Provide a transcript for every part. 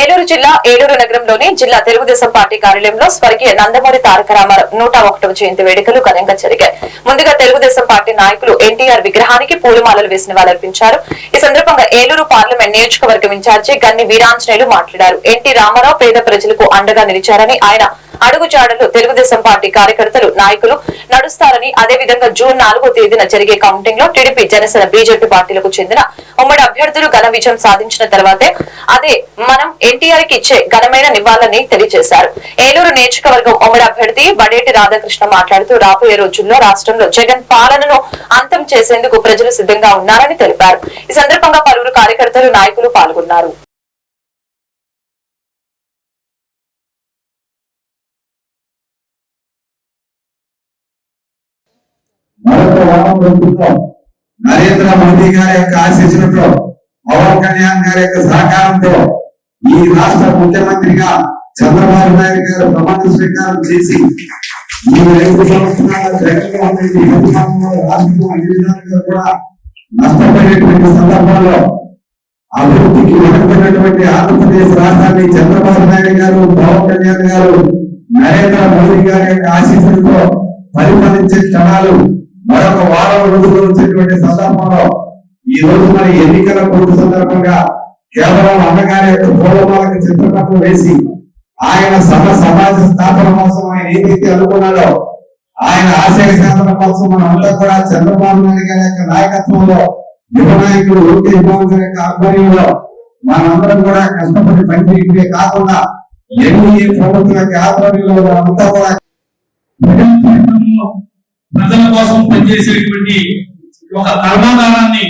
ఏలూరు జిల్లా ఏలూరు నగరంలోని జిల్లా తెలుగుదేశం పార్టీ కార్యాలయంలో స్వర్గీయ నందమూరి తారక రామారావు నూట ఒకటవ జయంతి వేడుకలు ఘనంగా జరిగాయి. ముందుగా తెలుగుదేశం పార్టీ నాయకులు ఎన్టీఆర్ విగ్రహానికి పూలమాలలు వేసి నివాళులర్పించారు. ఈ సందర్భంగా ఏలూరు పార్లమెంట్ నియోజకవర్గం ఇన్ఛార్జి గన్ని వీరాంజనేయులు మాట్లాడారు. ఎన్టీ రామారావు పేద ప్రజలకు అండగా నిలిచారని ఆయన అడుగుజాడలు తెలుగుదేశం పార్టీ కార్యకర్తలు నాయకులు నడుస్తారని అదేవిధంగా జూన్ నాలుగో తేదీన జరిగే కౌంటింగ్లో టీడీపీ జనసేన బీజేపీ పార్టీలకు చెందిన ఉమ్మడి అభ్యర్థులు ఘన విజయం సాధించిన తర్వాతే అదే మనం ఎన్టీఆర్కి ఇచ్చే ఘనమైన నివాళని తెలియజేశారు. ఏలూరు నియోజకవర్గం ఉమ్మడి అభ్యర్థి బడేటి రాధాకృష్ణ మాట్లాడుతూ రాబోయే రోజుల్లో రాష్ట్రంలో జగన్ పాలనను అంతం చేసేందుకు ప్రజలు సిద్ధంగా ఉన్నారని తెలిపారు. ఈ సందర్భంగా పలువురు కార్యకర్తలు నాయకులు పాల్గొన్నారు. మరొక వారం రోజుల్లో నరేంద్ర మోదీ గారి యొక్క ఆశీస్సులతో పవన్ కళ్యాణ్ గారి యొక్క సహకారంతో ఈ రాష్ట్ర ముఖ్యమంత్రిగా చంద్రబాబు నాయుడు గారు ప్రమాణ స్వీకారం చేసి ఈ ఐదు సంవత్సరాల కూడా నష్టపోయేటువంటి సందర్భంలో అభివృద్ధికి వెనుకబడినటువంటి ఆంధ్రప్రదేశ్ రాష్ట్రాన్ని చంద్రబాబు నాయుడు గారు పవన్ కళ్యాణ్ గారు నరేంద్ర మోదీ గారి యొక్క ఆశీస్సులతో పరిపాలించే క్షణాలు మరొక వారం రోజులు వచ్చినటువంటి సందర్భంలో ఈ రోజు మన ఎన్నికల పూర్తి సందర్భంగా కేవలం అన్నగారి యొక్క పూర్వమాలకు చిత్రపటం వేసి ఆయన సభ సమాజ స్థాపన కోసం ఆయన ఏదైతే అనుకున్నాడో ఆయన ఆశయ స్థాపన కోసం మన అందరూ కూడా చంద్రబాబు నాయుడు గారి యొక్క నాయకత్వంలో యువ నాయకుడు లోకేష్ బాబు గారి యొక్క ఆధ్వర్యంలో మనందరం కూడా కష్టపడి పనిచేయడమే కాకుండా ఎన్డీఏ ప్రభుత్వం యొక్క ఆధ్వర్యంలో మనంతా కూడా ప్రజల కోసం పనిచేసేటువంటి ఒక కర్మాగారాన్ని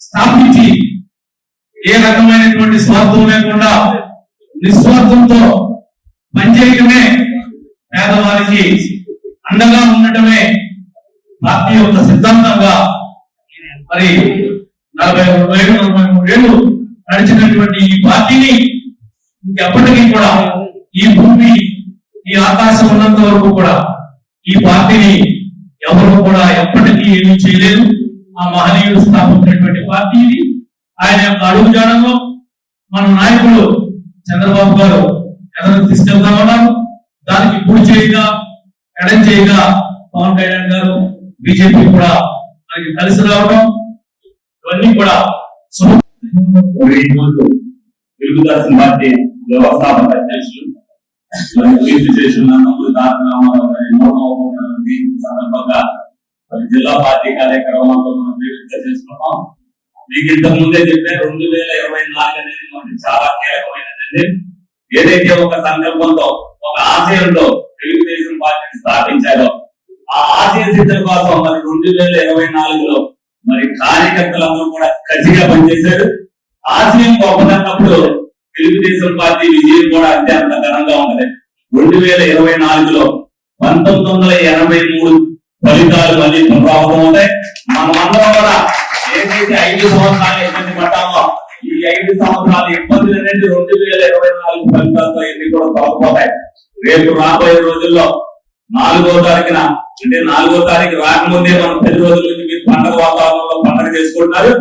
స్థాపించి ఏ రకమైనటువంటి స్వార్థం లేకుండా నిస్వార్థంతో పనిచేయటమే పేదవారికి అండగా ఉండటమే పార్టీ యొక్క సిద్ధాంతంగా మరి నలభై రెండు ఏళ్ళు నలభై మూడు ఏళ్ళు నడిచినటువంటి ఈ పార్టీని ఇంకెప్పటికీ కూడా ఈ భూమి ఈ ఆకాశం ఉన్నంత వరకు కూడా ఈ పార్టీని ఎవరు కూడా ఎప్పటికీ ఏమీ చేయలేదు ఆ మహనీయుడు స్థాపించినటువంటి పార్టీ ఇది. ఆయన యొక్క అడుగు జాడంలో మన నాయకుడు చంద్రబాబు గారు ఎదరికి తీసుకెళ్తామన్నారు. దానికి కుడి చేయగా ఎడం చేయగా పవన్ కళ్యాణ్ గారు బీజేపీ కూడా మనకి కలిసి రావడం. ఇవన్నీ కూడా తెలుగుదేశం పార్టీ వ్యవస్థాపక అధ్యక్షులు మరి కీర్తి చేసిన సందర్భంగా మరి జిల్లా పార్టీ కార్యక్రమాల్లో మనం చేసుకున్నాం. మీకు ఇంతకు ముందే చెప్పే రెండు వేల ఇరవై నాలుగు అనేది మనకి చాలా కీలకమైనది ఏదైతే ఒక సంకల్పంతో ఒక ఆశయంతో తెలుగుదేశం పార్టీని స్థాపించారో ఆ ఆశయ సిద్ధం కోసం మరి రెండు వేల ఇరవై నాలుగులో మరి కార్యకర్తలందరూ కూడా కసిగా పనిచేశారు. ఆశయం గొప్పదన్నప్పుడు తెలుగుదేశం పార్టీ విజయం కూడా అత్యంత ఘనంగా ఉన్నది. రెండు వేల ఇరవై నాలుగులో పంతొమ్మిది వందల ఎనభై మూడు ఫలితాలు మళ్ళీ ప్రభావితం అవుతాయి మనమందరం కూడా ఏదైతే ఐదు సంవత్సరాలు ఇబ్బంది పడ్డామో ఈ ఐదు సంవత్సరాల ఇబ్బందులు అనేది రెండు వేల ఇరవై నాలుగు ఫలితాలతో ఇన్ని కూడా తొలగిపోతాయి. రేపు రాబోయే రోజుల్లో నాలుగో తారీఖున అంటే నాలుగో తారీఖు రాకముందే మనం పది రోజుల నుంచి మీరు పండగ వాతావరణంలో పండగ చేసుకుంటున్నారు.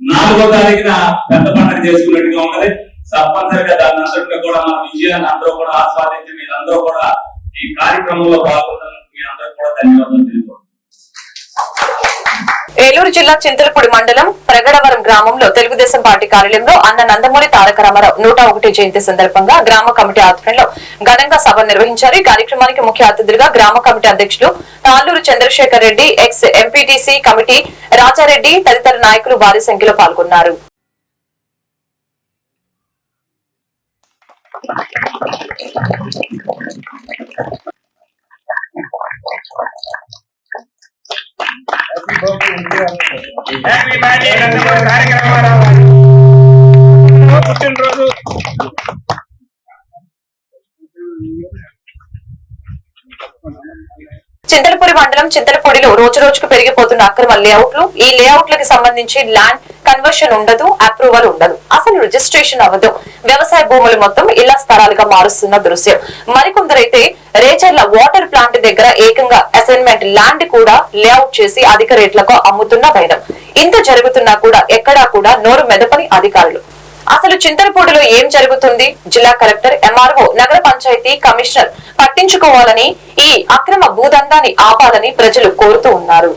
నాలుగో తారీఖున పెద్ద పండగ చేసుకున్నట్టుగా ఉన్నది. తప్పనిసరిగా దాని అందరికీ కూడా మన విజయాన్ని అందరూ కూడా ఆస్వాదించి మీరందరూ కూడా ఈ కార్యక్రమంలో పాల్గొన్నందుకు మీ అందరూ కూడా ధన్యవాదాలు తెలుపుతున్నాను ఏలూరు జిల్లా చింతలపూడి మండలం ప్రగడవరం గ్రామంలో తెలుగుదేశం పార్టీ కార్యాలయంలో అన్న నందమూరి తారక రామారావు నూట ఒకటి జయంతి సందర్భంగా గ్రామ కమిటీ ఆధ్వర్యంలో ఘనంగా సభ నిర్వహించారు. ఈ కార్యక్రమానికి ముఖ్య అతిథులుగా గ్రామ కమిటీ అధ్యక్షులు Talluru Chandrasekhar Reddy ex MPTC committee Rajareddy తదితర నాయకులు భారీ సంఖ్యలో పాల్గొన్నారు. హ్యాపీ బర్త్డే పుట్టినరోజు. చింతలపూడి మండలం చింతలపూడిలో రోజు రోజుకు పెరిగిపోతున్న అక్రమ లేఅవుట్లు. ఈ లేఅవుట్లకు సంబంధించి ల్యాండ్ కన్వర్షన్ ఉండదు అప్రూవల్ ఉండదు. అసలు రిజిస్ట్రేషన్ అవ్వదు. వ్యవసాయ భూములు మొత్తం ఇళ్ళ స్థలాలుగా మారుస్తున్న దృశ్యం. మరికొందరైతే రేచర్ల వాటర్ ప్లాంట్ దగ్గర ఏకంగా అసైన్మెంట్ ల్యాండ్ కూడా లేఅవుట్ చేసి అధిక రేట్లకు అమ్ముతున్న వైనం ఇంత జరుగుతున్నా కూడా ఎక్కడా కూడా నోరు మెదపని అధికారులు. అసలు చింతలపూడిలో ఏం జరుగుతుంది? జిల్లా కలెక్టర్ ఎంఆర్ఓ నగర పంచాయతీ కమిషనర్ పట్టించుకోవాలని ఈ అక్రమ భూదందాన్ని ఆపాలని ప్రజలు కోరుతూ ఉన్నారు.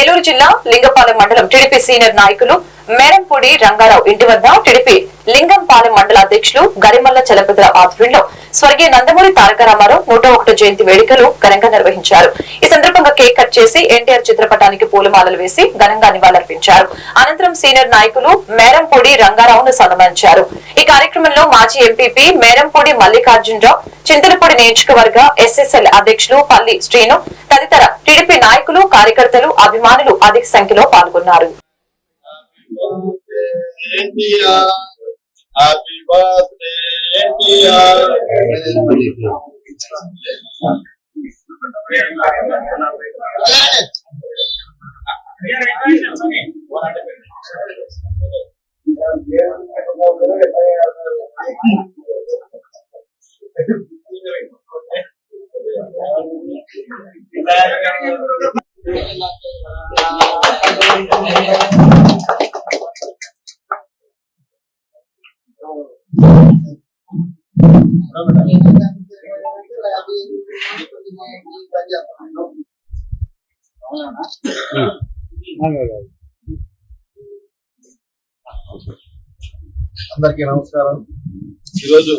ఏలూరు జిల్లా లింగపాలెం మండలం టీడీపీ సీనియర్ నాయకులు మేరంపూడి రంగారావు ఇంటి వద్ద టీడీపీ లింగంపాలెం మండల అధ్యక్షులు గరిమల్ల చలపతిరావు ఆధ్వర్యంలో స్వర్గీయ నందమూరి తారక రామారావు నూట ఒకటో జయంతి వేడుకలు ఘనంగా నిర్వహించారు. ఈ సందర్భంగా కేక్ కట్ చేసి ఎన్టీఆర్ చిత్రపటానికి పూలమాలలు వేసి ఘనంగా నివాళులర్పించారు. అనంతరం సీనియర్ నాయకులు మేరంపూడి రంగారావును సన్మానించారు. ఈ కార్యక్రమంలో మాజీ ఎంపీపీ మేరంపూడి మల్లికార్జునరావు చింతలపూడి నియోజకవర్గ ఎస్ఎస్ఎల్ అధ్యక్షులు పల్లి శ్రీను తదితర టీడీపీ నాయకులు కార్యకర్తలు అభిమానులు అధిక సంఖ్యలో పాల్గొన్నారు. India. Happy birthday, India. Thank you. అందరికీ నమస్కారం. ఈరోజు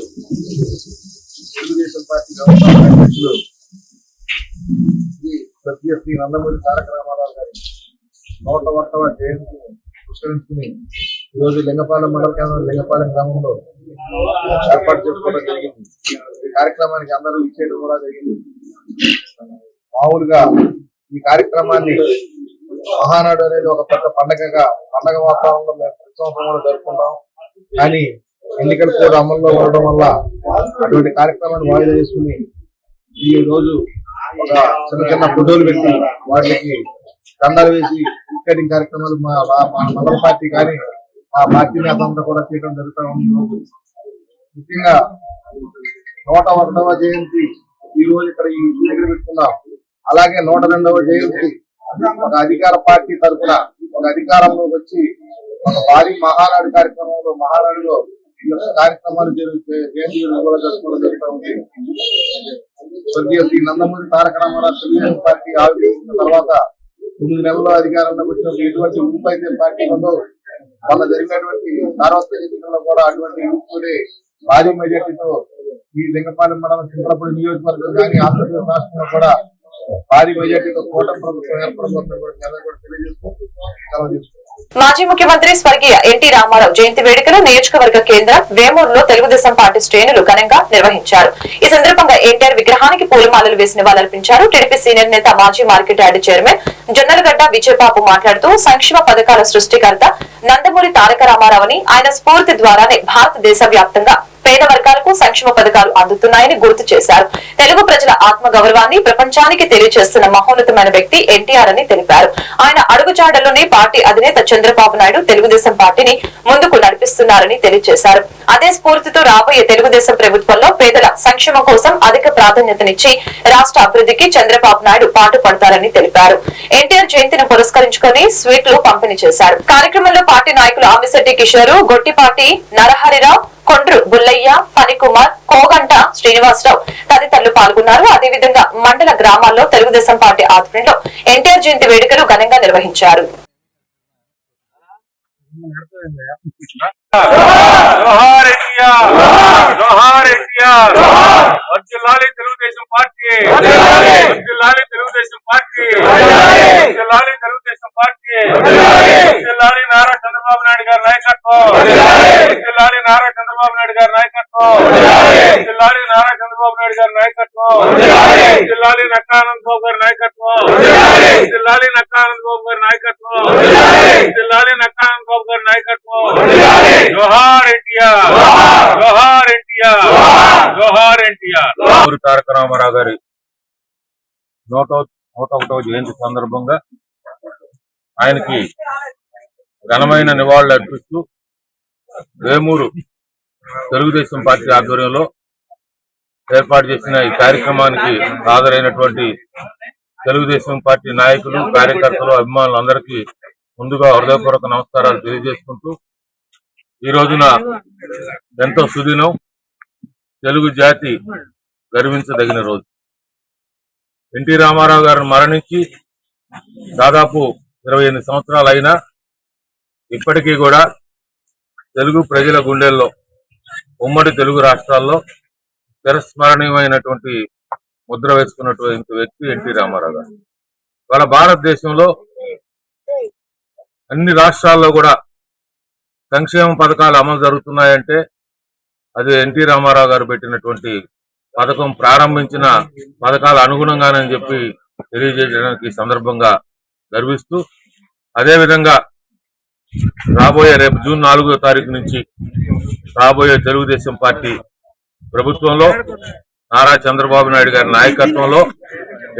తెలుగుదేశం పార్టీ వ్యవస్థాపక అధ్యక్షులు శ్రీ శ్రీ నందమూరి తారక రామారావు గారి నూట వర్తవ జయంతిని పురస్కరించుకుని ఈరోజు లింగపాలెం మండల కేంద్రం లింగపాలెం గ్రామంలో ఏర్పాటు చేసుకోవడం జరిగింది. ఈ కార్యక్రమానికి అందరూ ఇచ్చేయడం కూడా జరిగింది. మామూలుగా ఈ కార్యక్రమాన్ని మహానాడు అనేది ఒక పెద్ద పండగగా పండగ వాతావరణంలో మేము ప్రతి సంవత్సరం కూడా జరుపుకుంటాం. కానీ ఎన్నికల కోడ్ అమల్లో ఉండడం వల్ల అటువంటి కార్యక్రమాన్ని వాయిదా చేసుకుని ఈ రోజు ఒక చిన్న చిన్న ఫోటోలు పెట్టి వాటికి దండాలు వేసి టికెటింగ్ కార్యక్రమాలు మా మా మండల పార్టీ కానీ ఆ పార్టీ నేతలంతా కూడా చేయడం జరుగుతూ ఉంది. ఈ ముఖ్యంగా నూట ఒకటవ జయంతి ఈ రోజు ఇక్కడ ఈ దగ్గర పెట్టుకున్నాం. అలాగే నూట రెండవ జయంతి ఒక అధికార పార్టీ తరఫున ఒక అధికారంలోకి వచ్చి ఒక భారీ మహానాడు కార్యక్రమంలో మహానాడులో ఈ యొక్క కార్యక్రమాలు జరుగుతాయి. జయంతి కూడా జరుపుకోవడం జరుగుతూ ఉంది. స్వర్గీయ శ్రీ నందమూరి తారక రామారావు తెలుగుదేశం పార్టీ ఆవిర్భవించిన తర్వాత తొమ్మిది నెలల్లో అధికారంలోకి వచ్చినప్పుడు ఎటువంటి ఊపు అయితే పార్టీ ఉందో మొన్న జరిగినటువంటి సార్వత్రిక ఎన్నికల్లో కూడా అటువంటి యూత్లే భారీ మెజార్టీతో ఈ లింగపాలెం మండలం చింతలపూడి నియోజకవర్గం కానీ ఆంధ్రప్రదేశ్ రాష్ట్రంలో కూడా భారీ మెజార్టీతో కూటమి ప్రభుత్వం ఏర్పడబోతుందని కూడా తెలియజేసుకుంటూ సెలవు మాజీ ముఖ్యమంత్రి స్వర్గీయ ఎన్టీ రామారావు జయంతి వేడుకలు నియోజకవర్గ కేంద్రం వేమూరులో తెలుగుదేశం పార్టీ శ్రేణులు ఘనంగా నిర్వహించారు. ఈ సందర్భంగా ఎన్టీఆర్ విగ్రహానికి పూలమాలలు వేసి నివాళులర్పించారు. టీడీపీ సీనియర్ నేత మాజీ market yard chairman Jonnalagadda Vijayababu మాట్లాడుతూ సంక్షేమ పథకాల సృష్టికర్త నందమూరి తారక రామారావుని ఆయన స్ఫూర్తి ద్వారానే భారతదేశ వ్యాప్తంగా పేద వర్గాలకు సంక్షేమ పథకాలు అందుతున్నాయని గుర్తు చేశారు. తెలుగు ప్రజల ఆత్మ గౌరవాన్ని ప్రపంచానికి తెలియజేస్తున్న మహోన్నతమైన వ్యక్తి ఎన్టీఆర్ అని తెలిపారు. ఆయన అడుగుజాడల్లోనే పార్టీ అధినేత చంద్రబాబు నాయుడు తెలుగుదేశం పార్టీని ముందుకు నడిపిస్తున్నారని తెలియజేశారు అదే స్ఫూర్తితో రాబోయే తెలుగుదేశం ప్రభుత్వంలో పేదల సంక్షేమం కోసం అధిక ప్రాధాన్యతనిచ్చి రాష్ట్ర అభివృద్ధికి చంద్రబాబు నాయుడు పాటు పడతారని తెలిపారు. ఎన్టీఆర్ జయంతిని పురస్కరించుకుని స్వీట్లు పంపిణీ చేశారు. కార్యక్రమంలో పార్టీ నాయకులు ఆమిశెట్టి కిషోరు గొట్టిపాటి నరహరిరావు కొండ్రు బుల్లయ్య ఫణికుమార్ కోగంట శ్రీనివాసరావు తదితరులు పాల్గొన్నారు. అదేవిధంగా మండల గ్రామాల్లో తెలుగుదేశం పార్టీ ఆధ్వర్యంలో ఎన్టీఆర్ జయంతి వేడుకలు ఘనంగా నిర్వహించారు. జోహార్ ఇండియా జోహార్ ఇండియా వర్ధిల్లాలి తెలుగుదేశం పార్టీ వర్ధిల్లాలి తెలుగుదేశం పార్టీ వర్ధిల్లాలి తెలుగుదేశం పార్టీ వర్ధిల్లాలి నారా చంద్రబాబు నాయుడు గారి నాయకత్వం వర్ధిల్లాలి నారా చంద్రబాబు నాయుడు గారి నాయకత్వం వర్ధిల్లాలి నారా చంద్రబాబు నాయుడు గారి నాయకత్వం వర్ధిల్లాలి నక్కానంద్ బాబు గారి నాయకత్వం వర్ధిల్లాలి నక్కానంద్ బాబు గారి నాయకత్వం వర్ధిల్లాలి బాబు గారి నాయకత్వం. జోహార్ ఎన్టీఆర్. జోహార్ ఎన్టీఆర్. జోహార్. ఎన్టీఆర్. తారక రామారావు గారి నూట నూట ఒకటవ జయంతి సందర్భంగా ఆయనకి ఘనమైన నివాళులు అర్పిస్తూ వేమూరు తెలుగుదేశం పార్టీ ఆధ్వర్యంలో ఏర్పాటు చేసిన ఈ కార్యక్రమానికి హాజరైనటువంటి తెలుగుదేశం పార్టీ నాయకులు కార్యకర్తలు అభిమానులు అందరికీ ముందుగా హృదయపూర్వక నమస్కారాలు తెలియజేసుకుంటూ ఈ రోజున ఎంతో సుదినం తెలుగు జాతి గర్వించదగిన రోజు. ఎన్టీ రామారావు గారు మరణించి దాదాపు ఇరవై ఎనిమిది సంవత్సరాలు అయినా ఇప్పటికీ కూడా తెలుగు ప్రజల గుండెల్లో ఉమ్మడి తెలుగు రాష్ట్రాల్లో చిరస్మరణీయమైనటువంటి ముద్ర వేసుకున్నటువంటి వ్యక్తి ఎన్టీ రామారావు గారు. వాళ్ళ భారతదేశంలో అన్ని రాష్ట్రాల్లో కూడా సంక్షేమ పథకాలు అమలు జరుగుతున్నాయంటే అది ఎన్టీ రామారావు గారు పెట్టినటువంటి పథకం ప్రారంభించిన పథకాల అనుగుణంగానని చెప్పి తెలియజేయడానికి సందర్భంగా గర్విస్తూ అదేవిధంగా రాబోయే రేపు జూన్ నాలుగో తారీఖు నుంచి రాబోయే తెలుగుదేశం పార్టీ ప్రభుత్వంలో నారా చంద్రబాబు నాయుడు గారి నాయకత్వంలో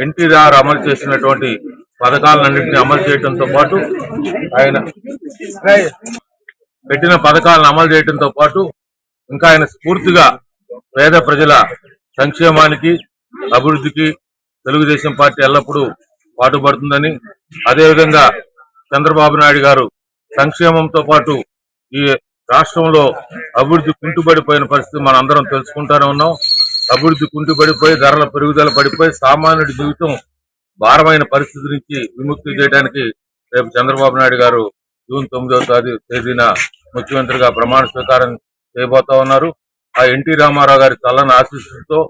ఎన్టీఆర్ అమలు చేసినటువంటి పథకాలన్నింటినీ అమలు చేయడంతో పాటు ఆయన పెట్టిన పథకాలను అమలు చేయడంతో పాటు ఇంకా ఆయన స్ఫూర్తిగా పేద ప్రజల సంక్షేమానికి అభివృద్ధికి తెలుగుదేశం పార్టీ ఎల్లప్పుడూ పాటుపడుతుందని అదేవిధంగా చంద్రబాబు నాయుడు గారు సంక్షేమంతో పాటు ఈ రాష్ట్రంలో అభివృద్ధి కుంటుపడిపోయిన పరిస్థితి మనం అందరం తెలుసుకుంటానే ఉన్నాం. అభివృద్ధి కుంటుపడిపోయి ధరల పెరుగుదల పడిపోయి సామాన్యుడి జీవితం భారమైన పరిస్థితి నుంచి విముక్తి చేయడానికి రేపు చంద్రబాబు నాయుడు గారు జూన్ తొమ్మిదవ తేదీన ముఖ్యమంత్రిగా ప్రమాణ స్వీకారం చేయబోతా ఉన్నారు. ఆ ఎన్టీ రామారావు గారి చల్లని ఆశీస్సులతో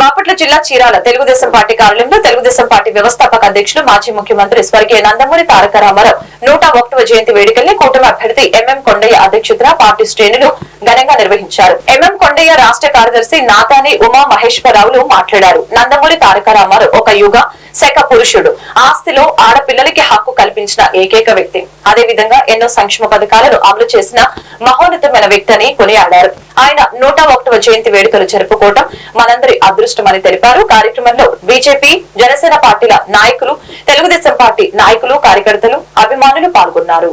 బాపట్ల జిల్లా చీరాల తెలుగుదేశం పార్టీ కార్యాలయంలో తెలుగుదేశం పార్టీ వ్యవస్థాపక అధ్యక్షులు మాజీ ముఖ్యమంత్రి స్వర్గీయ నందమూరి తారక రామారావు నూట ఒకటవ జయంతి వేడుకల్ని కూటమి అభ్యర్థి ఎంఎం కొండయ్య అధ్యక్షతన పార్టీ శ్రేణులు ఘనంగా నిర్వహించారు. ఎంఎం కొండయ్య రాష్ట్ర కార్యదర్శి నాతాని ఉమా మహేశ్వరరావులు మాట్లాడారు. నందమూరి తారక రామారావు ఒక యుగ శక పురుషుడు ఆస్తిలో ఆడపిల్లలకి హక్కు కల్పించిన ఏకైక వ్యక్తి. అదే విధంగా ఎన్నో సంక్షేమ పథకాలను అమలు చేసిన మహోన్నతమైన వ్యక్తి అని కొనియాడారు. ఆయన నూట ఒకటవ జయంతి వేడుకలు జరుపుకోవడం మనందరి అదృష్టమని తెలిపారు. కార్యక్రమంలో బీజేపీ జనసేన పార్టీల నాయకులు తెలుగుదేశం పార్టీ నాయకులు కార్యకర్తలు అభిమానులు పాల్గొన్నారు.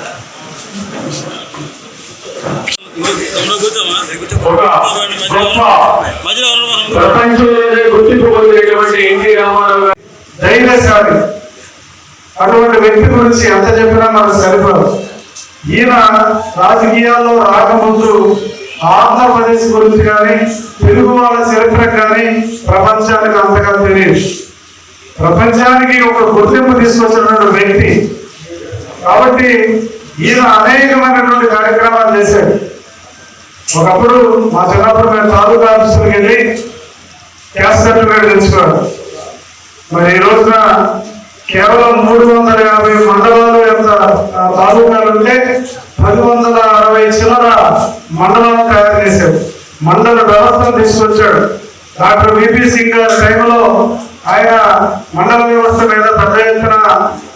ఒక గొప్ప ప్రపంచంలోనే గుర్తింపు పొందినటువంటి ఎన్టీ రామారావు గారు. ధైర్యశాలి అటువంటి వ్యక్తి గురించి ఎంత చెప్పినా మనకు సరిపోదు. ఈయన రాజకీయాల్లో రాకముందు ఆంధ్రప్రదేశ్ గురించి కానీ తెలుగు వాళ్ళ చరిత్ర కానీ ప్రపంచానికి అంతగా తెలియదు. ప్రపంచానికి ఒక గుర్తింపు తీసుకొచ్చినటువంటి వ్యక్తి. కాబట్టి ఈయన అనేకమైనటువంటి కార్యక్రమాలు చేశాడు. ఒకప్పుడు మా చిన్నప్పుడు మేము తాలూకా ఆఫీసులకు వెళ్ళి క్యాస్ట్ సర్టిఫికేట్ తెచ్చుకోవాలి మరి ఈ రోజున కేవలం మూడు వందల యాభై మండలాలు ఎంత తాలూకాలు ఉంటే పది వందల అరవై చిల్లర మండలాలను తయారు చేశాడు. మండల వ్యవస్థను తీసుకొచ్చాడు. డాక్టర్ విపి సింగ్ గారి టైంలో ఆయన మండల వ్యవస్థ మీద పెద్ద ఎత్తున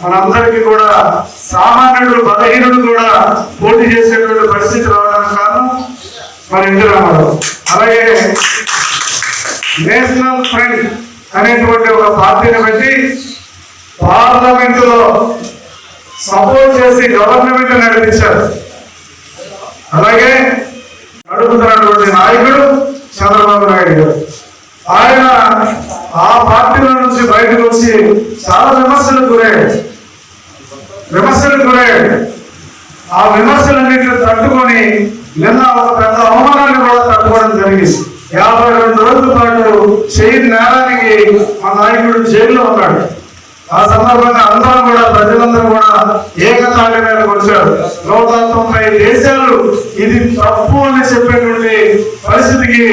మనందరికీ కూడా సామాన్యుడు బలహీనుడు కూడా పోటీ చేసేటువంటి పరిస్థితి రావడం మన ఇంటి రామారావు అలాగే నేషనల్ ఫ్రంట్ అనేటువంటి ఒక పార్టీని పెట్టి పార్లమెంట్లో సపోర్ట్ చేసి గవర్నమెంట్ నడిపించారు. అలాగే నడుపుతున్నటువంటి నాయకుడు చంద్రబాబు నాయుడు గారు. ఆయన ఆ పార్టీల నుంచి బయటకు వచ్చి చాలా విమర్శలకు గురయ్యాడు విమర్శలకు గురయ్యాడు ఆ విమర్శలన్నింటిని తట్టుకొని నిన్న ఒక పెద్ద అవమానాన్ని కూడా తట్టుకోవడం జరిగింది. యాభై రెండు రోజుల పాటు చేయని నేరానికి మా నాయకుడు జైల్లో ఉన్నాడు. ఆ సందర్భంగా అందరం కూడా ప్రజలందరూ కూడా ఏకతాటి మీదకి వచ్చారు. నూట తొంభై దేశాలు ఇది తప్పు అని చెప్పేటువంటి పరిస్థితికి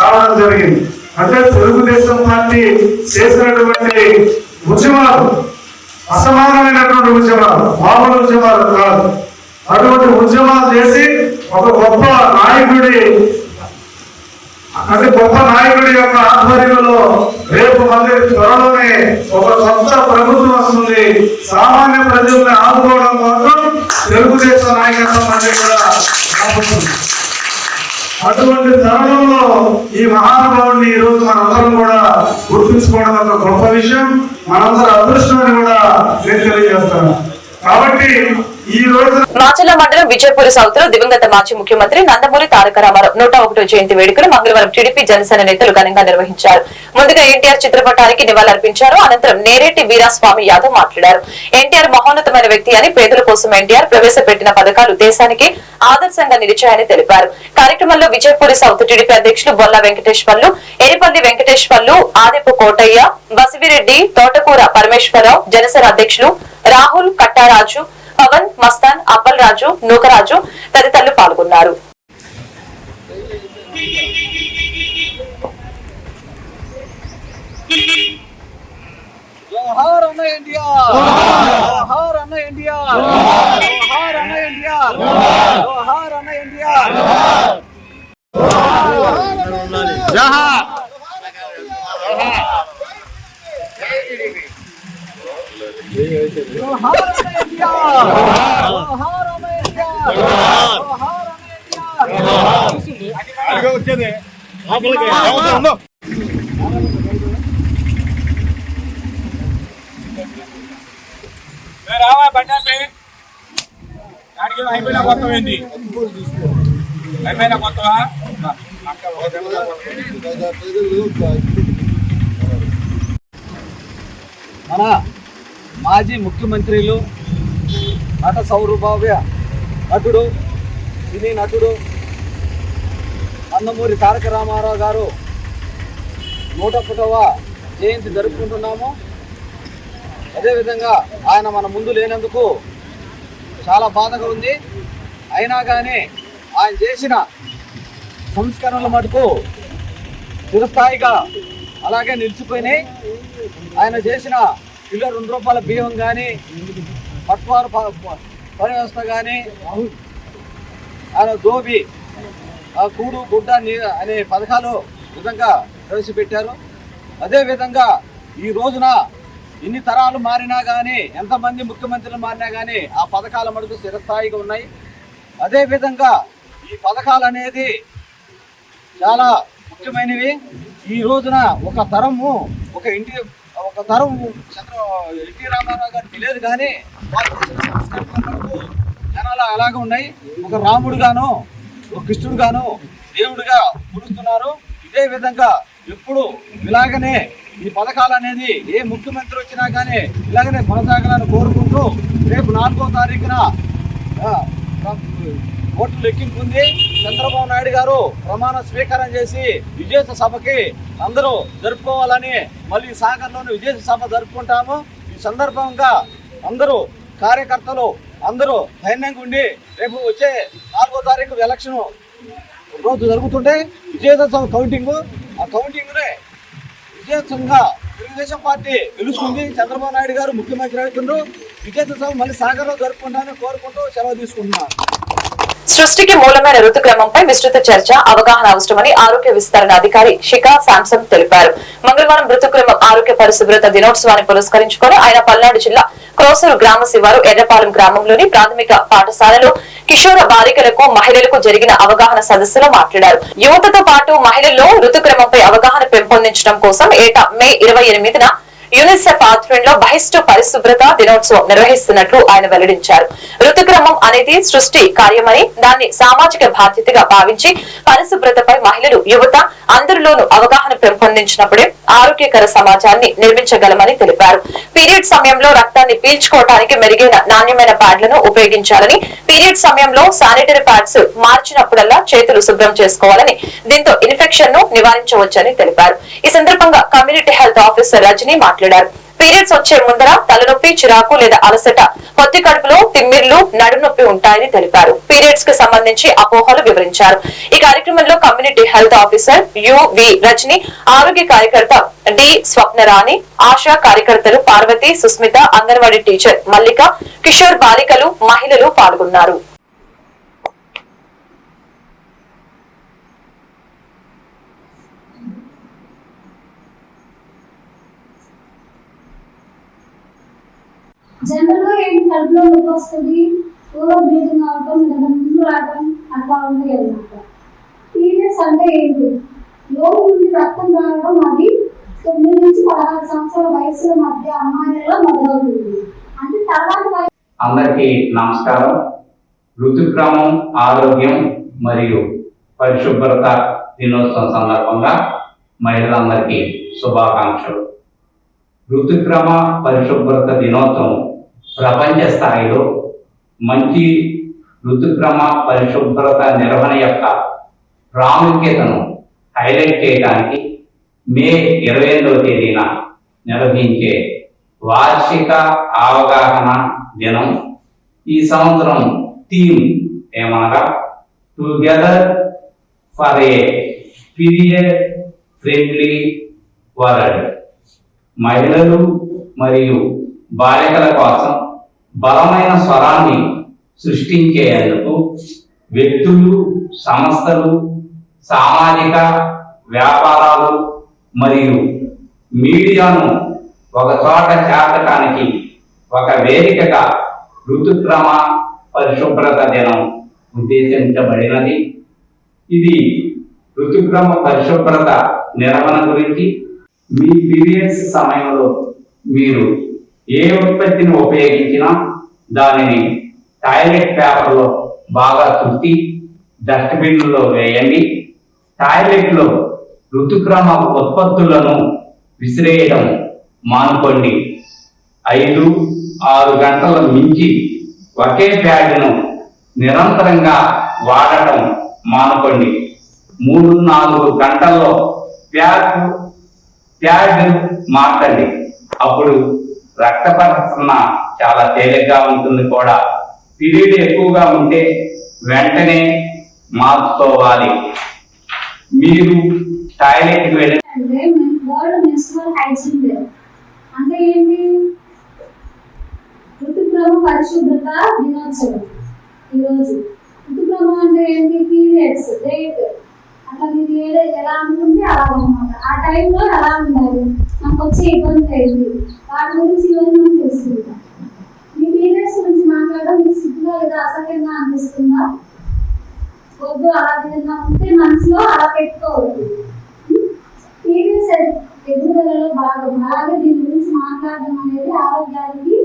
రావడం జరిగింది. అంటే తెలుగుదేశం పార్టీ చేసినటువంటి ఉద్యమాలు అసమానమైనటువంటి ఉద్యమాలు మామూలు ఉద్యమాలు కాదు. అటువంటి ఉద్యమాలు చేసి ఒక గొప్ప నాయకుడి అంటే గొప్ప నాయకుడి యొక్క ఆధ్వర్యంలో రేపు మళ్ళీ త్వరలోనే ఒక కొత్త ప్రభుత్వం వస్తుంది. సామాన్య ప్రజల్ని ఆదుకోవడం కోసం తెలుగుదేశం నాయకత్వం మళ్ళీ కూడా అటువంటి తరుణంలో ఈ మహానుభావుడిని ఈరోజు రోజు మనందరం కూడా గుర్తుంచుకోవడం ఒక గొప్ప విషయం. మనందరి అదృష్టం అని కూడా నేను తెలియజేస్తాను. కాబట్టి ఈ మండలం విజయపూర్ సౌత్లో దివంగత మాజీ ముఖ్యమంత్రి నందమూరి తారక రామారావు నూట ఒకటో జయంతి వేడుకలు మంగళవారం టీడీపీ జనసేన నేతలు ఘనంగా నిర్వహించారు. ముందుగా ఎన్టీఆర్ చిత్రపటానికి నివాళులర్పించారు. అనంతరం నేరేటి వీరాస్వామి యాదవ్ మాట్లాడారు. ఎన్టీఆర్ మహోన్నతమైన వ్యక్తి అని పేదల కోసం ఎన్టీఆర్ ప్రవేశపెట్టిన పథకాలు దేశానికి ఆదర్శంగా నిలిచాయని తెలిపారు. కార్యక్రమంలో విజయపూరి సౌత్ టీడీపీ అధ్యక్షులు బొల్ల వెంకటేశ్వర్లు ఎరిపల్లి వెంకటేశ్వర్లు ఆదిపు కోటయ్య బసివిరెడ్డి తోటకూర పరమేశ్వరరావు జనసేన అధ్యక్షులు రాహుల్ కట్టారాజు పవన్ మస్తాన్ అప్పల్ రాజు నూకరాజు తదితరులు పాల్గొన్నారు. జోహార్ అన్న ఇండియా జోహార్ అన్న ఇండియా జోహార్ అన్న ఇండియా జోహార్ అన్న ఇండియా జోహార్ అన్న ఇండియా జోహార్. అన్న ఇండియా జోహార్ అన్న ఇండియా రావా బండి దానికి అయిపోయినా మొత్తం ఏంది అయిపోయినా మొత్తమా మన మాజీ ముఖ్యమంత్రులు నట సౌరభావ్య నటుడు సినీ నటుడు నందమూరి తారక రామారావు గారు నూట ఒకటవ జయంతి జరుపుకుంటున్నాము. అదేవిధంగా ఆయన మన ముందు లేనందుకు చాలా బాధగా ఉంది. అయినా కానీ ఆయన చేసిన సంస్కరణల మటుకు చిరస్థాయిగా అలాగే నిలిచిపోయినాయి. ఆయన చేసిన కిలో రెండు రూపాయల బియ్యం కానీ పట్వారు పని వ్యవస్థ కానీ ఆయన దోబి ఆ కూడు గుడ్డ అనే పథకాలు విధంగా ప్రవేశపెట్టారు. అదేవిధంగా ఈ రోజున ఎన్ని తరాలు మారినా కానీ ఎంతమంది ముఖ్యమంత్రులు మారినా కానీ ఆ పథకాల మటుకు స్థిరస్థాయిగా ఉన్నాయి. అదేవిధంగా ఈ పథకాలు అనేది చాలా ముఖ్యమైనవి. ఈ రోజున ఒక తరము ఒక ఇంటి ఒక తరం చంద్ర ఎన్టీ రామారావు గారికి తెలియదు కానీ వాళ్ళు జనాలు అలాగే ఉన్నాయి. ఒక రాముడు గాను ఒక కృష్ణుడు గాను దేవుడిగా పిలుస్తున్నారు ఇదే విధంగా ఎప్పుడు ఇలాగనే ఈ పథకాలు అనేది ఏ ముఖ్యమంత్రి వచ్చినా కానీ ఇలాగనే కొనసాగాలని కోరుకుంటూ రేపు నాలుగో తారీఖున ఓట్లు లెక్కింపు ఉంది. చంద్రబాబు నాయుడు గారు ప్రమాణ స్వీకారం చేసి విజేత సభకి అందరూ జరుపుకోవాలని మళ్ళీ సాగర్లోని విజేత సభ జరుపుకుంటాము. ఈ సందర్భంగా అందరూ కార్యకర్తలు అందరూ ధైర్యంగా ఉండి రేపు వచ్చే నాలుగో తారీఖు ఎలక్షన్ రోజు జరుగుతుంటే విజేత సభ కౌంటింగ్. ఆ కౌంటింగ్నే విజయోత్సవంగా తెలుగుదేశం పార్టీ గెలుచుకుంది చంద్రబాబు నాయుడు గారు ముఖ్యమంత్రి అవుతుండ్రు. విజేత సభ మళ్ళీ సాగర్లో జరుపుకుంటానని కోరుకుంటూ సెలవు తీసుకుంటున్నాను. సృష్టికి మూలమైన ఋతుక్రమంపై విస్తృత చర్చ అవగాహన అవసరమని ఆరోగ్య విస్తరణ అధికారి శిఖా శాంసంగ్ తెలిపారు. మంగళవారం ఋతుక్రమం ఆరోగ్య పరిశుభ్రత దినోత్సవాన్ని పురస్కరించుకొని ఆయన పల్నాడు జిల్లా క్రోసూరు గ్రామ శివారు ఎర్రపాలెం గ్రామంలోని ప్రాథమిక పాఠశాలలో కిషోర బాలికలకు మహిళలకు జరిగిన అవగాహన సదస్సులో మాట్లాడారు. యువతతో పాటు మహిళల్లో ఋతుక్రమంపై అవగాహన పెంపొందించడం కోసం ఏటా మే ఇరవై ఎనిమిదిన యునిసెఫ్ ఆధ్వర్యంలో బహిష్టు పరిశుభ్రత దినోత్సవం నిర్వహిస్తున్నట్లు ఆయన వెల్లడించారు. ఋతుక్రమం అనేది సృష్టి కార్యమని దాన్ని సామాజిక బాధ్యతగా భావించి పరిశుభ్రతపై మహిళలు యువత అందరిలోనూ అవగాహన పెంపొందించినప్పుడే ఆరోగ్యకర సమాజాన్ని నిర్మించగలమని తెలిపారు. పీరియడ్ సమయంలో రక్తాన్ని పీల్చుకోవటానికి మెరుగైన నాణ్యమైన ప్యాడ్లను ఉపయోగించాలని పీరియడ్ సమయంలో శానిటరీ ప్యాడ్స్ మార్చినప్పుడల్లా చేతులు శుభ్రం చేసుకోవాలని దీంతో ఇన్ఫెక్షన్ను నివారించవచ్చని తెలిపారు. ఈ సందర్భంగా కమ్యూనిటీ హెల్త్ ఆఫీసర్ రజని మాట్లాడారు పీరియడ్స్ వచ్చే ముందర తలనొప్పి చిరాకు లేదా అలసట పొత్తి కడుపులో తిమ్మిర్లు నడునొప్పి ఉంటాయని తెలిపారు. పీరియడ్స్కి సంబంధించి అపోహలు వివరించారు. ఈ కార్యక్రమంలో community health officer UV Rajani ఆరోగ్య కార్యకర్త డి స్వప్నరాణి ఆశా కార్యకర్తలు పార్వతి సుస్మిత అంగన్వాడీ టీచర్ మల్లిక కిషోర్ బాలికలు మహిళలు పాల్గొన్నారు. జనరల్గా ఏంటి కడుపులో నొప్పి వస్తుంది? ఓవర్ బ్లీడింగ్ అవటం లేదా ముందు రావటం అట్లా ఉంది అనమాట పీరియడ్స్ అంటే ఏంటి? లోపు నుండి రక్తం రావడం అది తొమ్మిది నుంచి పదహారు సంవత్సరాల వయసుల మధ్య అమ్మాయిలలో మొదలవుతుంది. అంటే తర్వాత వయసు అందరికీ నమస్కారం. ఋతుక్రమం ఆరోగ్యం మరియు పరిశుభ్రత దినోత్సవం సందర్భంగా మహిళలందరికీ శుభాకాంక్షలు. ఋతుక్రమ పరిశుభ్రత దినోత్సవం ప్రపంచ స్థాయిలో మంచి ఋతుక్రమ పరిశుభ్రత నిర్వహణ యొక్క ప్రాముఖ్యతను హైలైట్ చేయడానికి మే ఇరవై ఎనిమిదవ తేదీన నిర్వహించే వార్షిక అవగాహన దినం. ఈ సంవత్సరం థీమ్ ఏమనగా together for a period friendly world మహిళలు మరియు బాలికల కోసం బలమైన స్వరాన్ని సృష్టించేందుకు వ్యక్తులు సంస్థలు సామాజిక వ్యాపారాలు మరియు మీడియాను ఒక చోట చేర్చడానికి ఒక వేదికగా ఋతుక్రమ పరిశుభ్రత దినం ఉద్దేశించబడినది. ఇది ఋతుక్రమ పరిశుభ్రత నిర్వహణ గురించి మీ పీరియడ్స్ సమయంలో మీరు ఏ ఉత్పత్తిని ఉపయోగించినా దానిని టాయిలెట్ పేపర్లో బాగా చుట్టి డస్ట్బిన్లో వేయండి. టాయిలెట్లో ఋతుక్రమ ఉత్పత్తులను విసిరేయడం మానుకోండి. ఐదు ఆరు గంటల మించి ఒకే ప్యాడ్ను నిరంతరంగా వాడటం మానుకోండి. మూడు నాలుగు గంటల్లో ప్యాడ్ ప్యాడ్ మార్చండి. అప్పుడు రక్త ప్రసరణ చాలా తేలిగ్గా ఉంటుంది కూడా. పీరియడ్ ఎక్కువగా ఉంటే వెంటనే మార్చుకోవాలి మీరు టాయిలెట్కి వెళ్ళి అంటే అంటే ఏంటి? ఋతుక్రమ పరిశుభ్రత దినోత్సవం ఈరోజు. ఋతుక్రమం అంటే ఏంటి? పీరియడ్స్ డేట్ అట్లా మీరు ఎలా అనుకుంటే అలా అనమాట ఆ టైంలో ఎలా ఉండాలి? నాకు వచ్చే ఇబ్బంది లేదు. వాటి గురించి ఈరోజు మనం తెలుసుకుంటాం. మీ పీరియడ్స్ గురించి మాట్లాడడం మీకు సిగ్గుగా లేదా అసహ్యంగా అనిపిస్తుందా? వద్దు అలా విధంగా ఉంటే మనసులో అలా పెట్టుకోవద్దు. పీరియడ్స్ ఎదుగుదలలో భాగం. అలాగే దీని గురించి మాట్లాడడం అనేది ఆరోగ్యానికి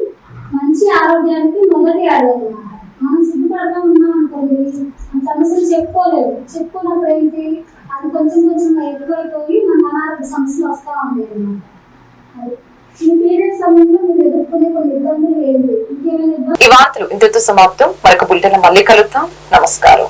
మంచి ఆరోగ్యానికి మొదటి అడుగు. మనం సిగ్గుపడతా ఉన్నాం అనుకోండి మన సమస్యలు చెప్పుకోలేదు చెప్పుకున్నప్పుడు ఏంటి? అది కొంచెం కొంచెం ఎక్కువైపోయి మన అనారోగ్య సమస్యలు వస్తూ ఉన్నాయి అన్నమాట. ఈ పీరియడ్ సమయంలో మీరు ఎదుర్కొనే కొన్ని ఇబ్బందులు ఏంటి? ఇంకేమైనా ఈ వార్తలు ఇంతతో సమాప్తం. మరొక బులెటిన్ మళ్ళీ కలుద్దాం. నమస్కారం.